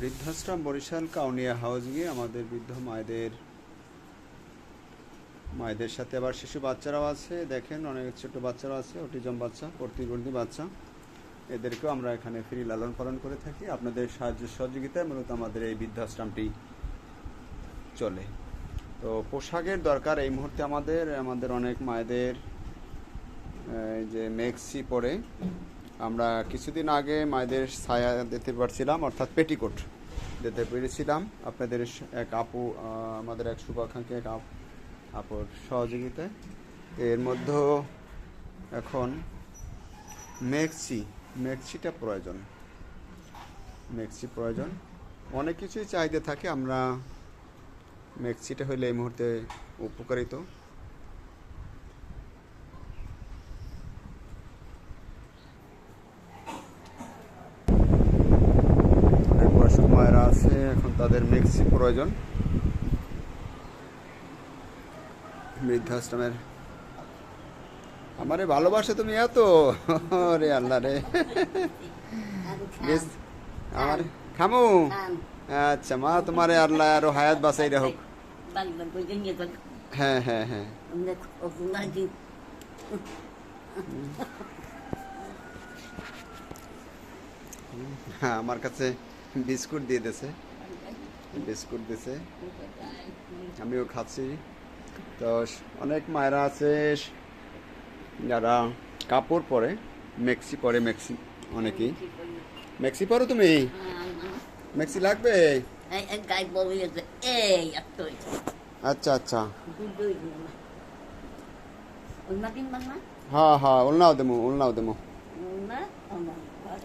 বৃদ্ধাশ্রম, বরিশাল, কাউনিয়া হাউজিংয়ে আমাদের বৃদ্ধ মায়েদের মায়েদের সাথে আবার শিশু বাচ্চারাও আছে। দেখেন অনেক ছোট বাচ্চারাও আছে, অটিজম বাচ্চা, প্রতিবন্ধী বাচ্চা। এদেরকেও আমরা এখানে ফ্রি লালন পালন করে থাকি। আপনাদের সাহায্য সহযোগিতায় মূলত আমাদের এই বৃদ্ধাশ্রমটি চলে। তো পোশাকের দরকার এই মুহূর্তে আমাদের আমাদের অনেক মায়েদের যে মেক্সি পরে। আমরা কিছুদিন আগে মায়েদের ছায়া দিতে পারছিলাম, অর্থাৎ পেটিকোট দিতে পেরেছিলাম। আপনাদের এক আপু আমাদের এক শুভাকাঙ্ক্ষী, এক আপ- আপুর সহযোগিতায়। এর মধ্যে এখন মেক্সি, মেক্সিটা প্রয়োজন। মেক্সি প্রয়োজন। অনেক কিছুই চাহিদা থাকে, আমরা মেক্সিটা হইলে এই মুহূর্তে উপকারিত অনেক বয়স্ক মায়েরা আছে এখন তাদের মেক্সি প্রয়োজন। বৃদ্ধাশ্রমের। আমারে ভালোবাসে তুমি এত? রে আল্লাহ রে। আমার খামু আচ্ছা মা তোমারে আল্লাহ আরও হায়াত বাঁচাই হোক. হ্যাঁ হ্যাঁ হ্যাঁ. হ্যাঁ আমার কাছে বিস্কুট দিয়ে দিয়েছে। বিস্কুট দিছে আমিও খাচ্ছি। তো অনেক মায়েরা আছে যারা কাপড় পরে মেক্সি পরে মেক্সি অনেকেই। মেক্সি পরো তুমি? মেক্সি লাগবে. আচ্ছা আচ্ছা? হ্যাঁ হ্যাঁ ওলনাও দেবো ওলনাও দেবো?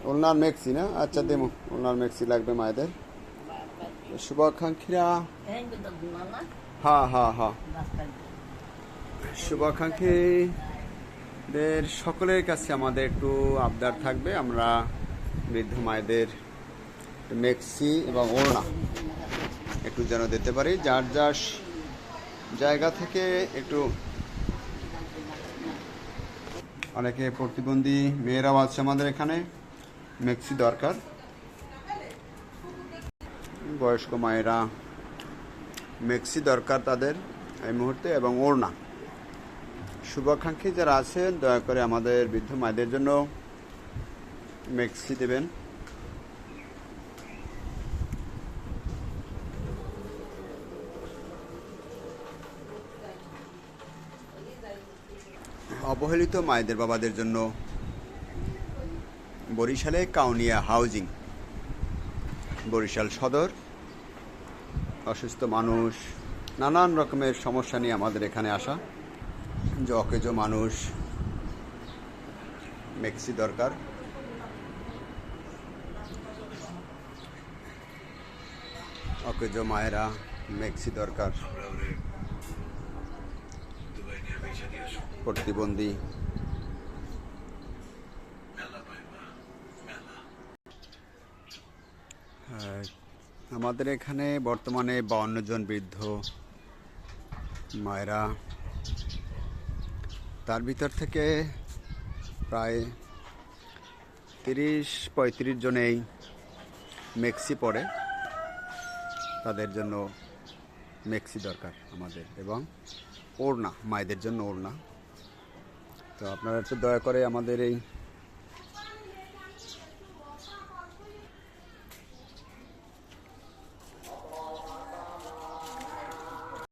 ওলনার মেক্সি না আচ্ছা দেবো ওলনার মেক্সি লাগবে মায়েদের শুভাকাঙ্ক্ষীরা. হ্যাঁ হ্যাঁ হ্যাঁ. শুভাকাঙ্ক্ষীদের সকলের কাছে আমাদের একটু আবদার থাকবে আমরা বৃদ্ধ মায়েদের মেক্সি এবং ওড়না একটু যেন দিতে পারি যার যার জায়গা থেকে একটু অনেকে প্রতিবন্ধী মেয়েরাও আছে আমাদের এখানে মেক্সি দরকার। বয়স্ক মায়েরা, মেক্সি দরকার তাদের এই মুহূর্তে এবং ওড়না। শুভাকাঙ্ক্ষী যারা আছেন, দয়া করে আমাদের বৃদ্ধ মায়েদের জন্য মেক্সি দেবেন। অবহেলিত মায়েদের বাবাদের জন্য বরিশালে কাউনিয়া হাউজিং। বরিশাল সদর, অসুস্থ মানুষ, নানান রকমের সমস্যা নিয়ে আমাদের এখানে আসা। যে অকেজো মানুষ, মেক্সি দরকার। অকেজো মায়েরা, মেক্সি দরকার। প্রতিবন্ধী। আমাদের এখানে বর্তমানে বাউন্ন জন বৃদ্ধ মায়েরা। তার ভিতর থেকে প্রায় তিরিশ, পঁয়ত্রিশ জনেই মেক্সি পরে। তাদের জন্য মেক্সি দরকার আমাদের এবং ওড়না, মায়েদের জন্য ওড়না। তো আপনারা একটু দয়া করে আমাদের এই